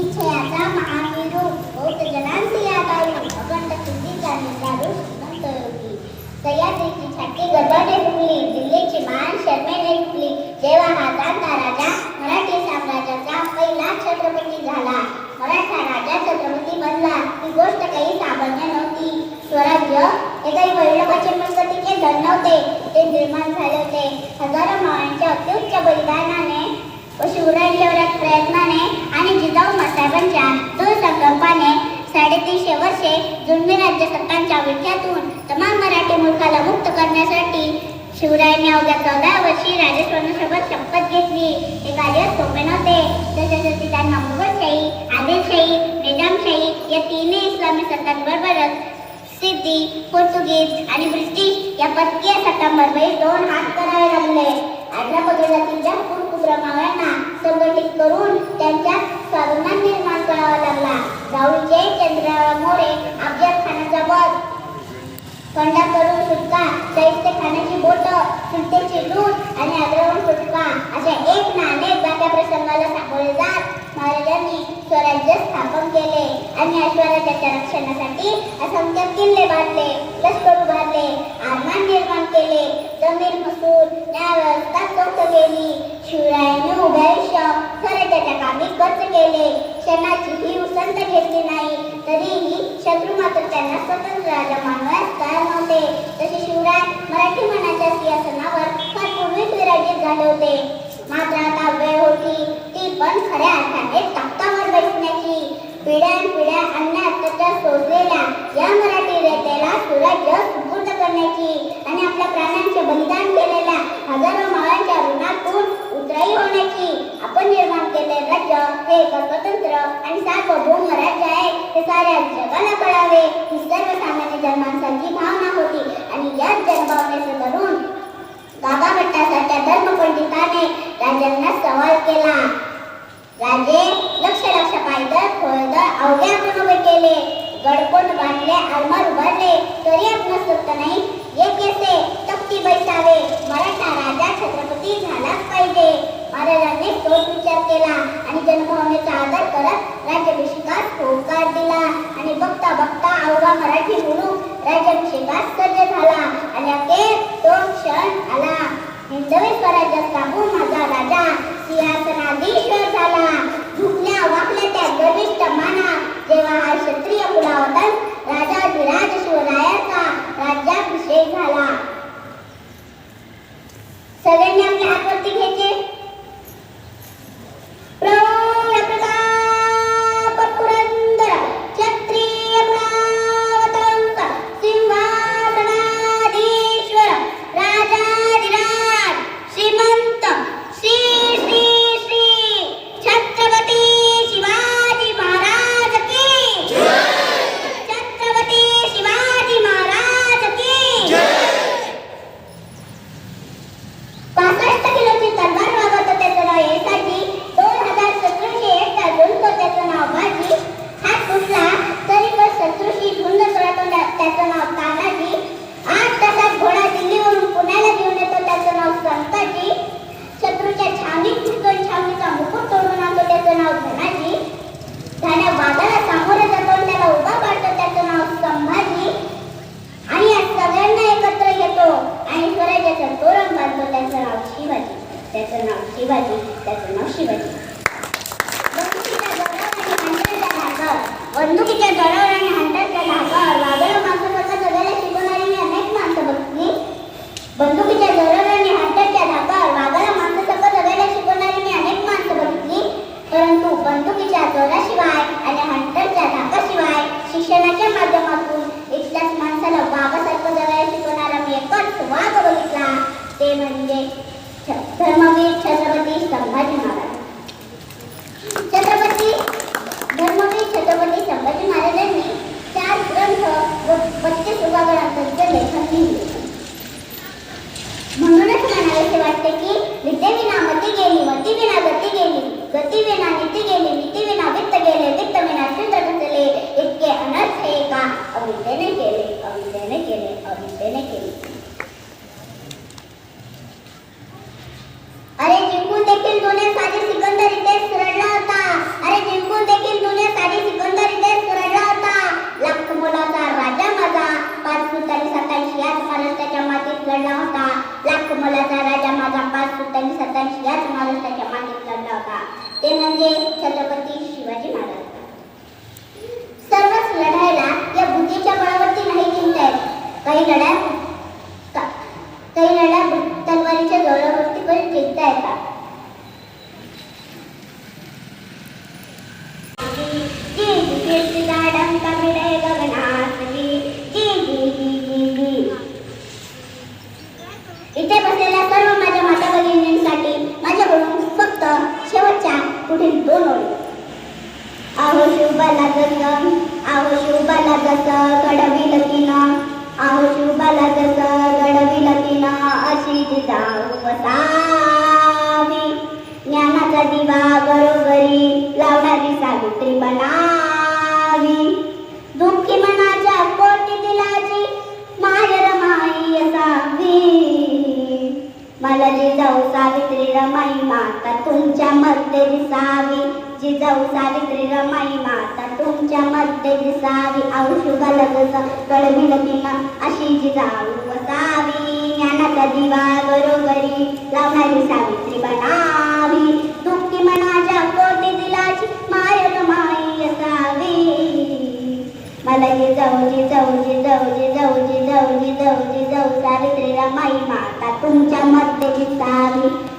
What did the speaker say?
इच्छयाचा महामेरू बहुत जनांची याद आली अखंड सिद्धीचा निंदारू श्रीमंत योगी सह्याद्रीची छाती गर्भाने फुगली दिल्लीची मान शर्मेने फुगली जेव्हा हा जाणता राजा मराठी साम्राज्याचा पहिला छत्रपती झाला. मराठा राजा छत्रपती बनला. ही गोष्ट काही सामान्य नव्हती. स्वराज्य हे काही वैभवाचे प्रगतीचे धन नव्हते. ते निर्माण झाले होते. हजारो मावांच्या अत्युच्च बलिदानाने व शिवरायांच्या प्रयत्नाने आणि जिजाऊ मासाहेबांच्या दोन संकल्पाने साडेतीनशे वर्षे जुन्मी राज्य सरकारच्या विळख्यातून तमाम मराठी मूर्खाला मुक्त करण्यासाठी शिवरायांनी अवघ्या चौदा वर्षी राजेश्वरांसोबत शपथ घेतली. हे कार्य सोपे नव्हते. तसे तसे त्यांना मुघलशाही आदिलशाही निजामशाही या तिन्ही इस्लामी सत्तांबरोबरच सिद्धी पोर्तुगीज आणि ब्रिटिश या परकीय सत्तांबरोबर दोन हात करावे लागले. आग्रा जातीच्या कुटकुत्रा उपक्रमांना संघटित करून त्यांच्यात स्वाभिमान निर्माण करावा लागला. जावळीचे चंद्रराव मोरे अफजल खानाचा वध खंडा करून सुटका साहित्य खाण्याची बोट सुलतेची लूट आणि आग्रहून सुटका. अशा एक ना अनेक बाक्या प्रसंगाला सामोरे जात महाराजांनी स्वराज्य स्थापन केले आणि या स्वराज्याच्या रक्षणासाठी असंख्य किल्ले बांधले लष्कर उभारले आरमान निर्माण केले जमीन मसूर न्यायव्यवस्था स्वस्त केली शिवरायाने उभे आयुष्य स्वराज्याच्या कामी खर्च केले. क्षणाची ही उसंत घेतली नाही तरीही शत्रू मात्र त्यांना स्वतंत्र राजा मानवास तयार नव्हते. तसे शिवराय मराठी मनाच्या सिंहासनावर फार पूर्वीच विराजित झाले होते. मात्र आता वेळ होती. पिढ्या पिढ्या अन्य अत्याचार सोसलेल्या या मराठी रयतेला सुराज्य सुपूर्द करण्याची आणि आपल्या प्राणांचे बलिदान केलेल्या हजारो माळांच्या ऋणातून उतराई होण्याची आपण निर्माण केले राज्य हे एक स्वतंत्र आणि सार्वभौम राज्य आहे. हे साऱ्या जगाला कळावे. ही सर्वसामान्य जनमानसाची भावना होती आणि याच जनभावनेचे धरून बाबा भट्टासारख्या धर्मपंडिताने राजांना सवाल केला. राजे पायदळ अवघ्या अवघे आपण उभे केले. गडकोट बांधले आरमार उभारले तरी आपण सुप्त नाही. एक येसे तप्ती बैसावे. मराठा राजा छत्रपती झालाच पाहिजे. महाराजांनी तोच विचार केला आणि जनभावनेचा आदर करत राज्याभिषेकास होकार दिला. आणि बघता बघता अवघा मराठी मुलूक राज्याभिषेकास सज्ज झाला. आणि अखेर तो क्षण आला. हिंदवी स्वराज्य माझा राजा. सिंहासनाधीश्वर झाला झुकल्या वाकल्या त्या गर्विष्ठ माना. जेव्हा हा क्षत्रिय राजा राजाधिराज शिवरायाचा राज्याभिषेक झाला. सगळ्यांनी आपल्या हातवरती घ्यायचे и водить, до заносчивости. नीती गेली नीती विना वित्त गेले वित्त विना चंद्र घटले इतके अनर्थ हे होता अरे जिंकू लाख मोलाचा राजा माझा पाच सुताली सतांशी याच महाराष्ट्राच्या मातीत घडला होता लाख मोलाचा राजा माझा पाच सुताली सत्याऐंशी याच महाराष्ट्राच्या ते म्हणजे छत्रपती शिवाजी महाराज. सर्वच लढायला या बुद्धीच्या बळावरती नाही जिंकता येत काही लढ्या काही लढ्या तलवारीच्या जोरावरती पण जिंकता येतात जी जी कीर्तीचा डंका भिडे गगनात जी जी जी जी जी जी इथे बसलेल्या सर्व माझ्या माता भगिनींसाठी माझ्याकडून फक्त शेवटच्या पुढील दोन ओळी आहो शिवबाला जस आहो शिवबाला जस घडविल तिनं आहो शिवबाला जस घडविल तिनं अशी जिजाऊ वसावी ज्ञानाचा दिवा बरोबरी लावणारी सावित्री बनावी. दुःखी मनाच्या कोटी दिलाची मायर माई असावी. मला जिजाऊ सावित्री रमाई माता तुमच्या मध्ये दिसावी. जिजाऊ सावित्री रमाई माता तुमच्या मध्ये दिसावी औषधाला जसं कळविल तिनं अशी जिजाऊ वसावी ज्ञानाचा दिवा बरोबरी लावणारी सावित्री बनावी. तुमची मनाच्या कोटी दिलाची माय माई असावी. मला जिजाऊ जिजाऊ जिजाऊ जिजाऊ जिजाऊ जिजाऊ जिजाऊ सावित्री रमाई माता तुमच्या मध्ये दिसावी.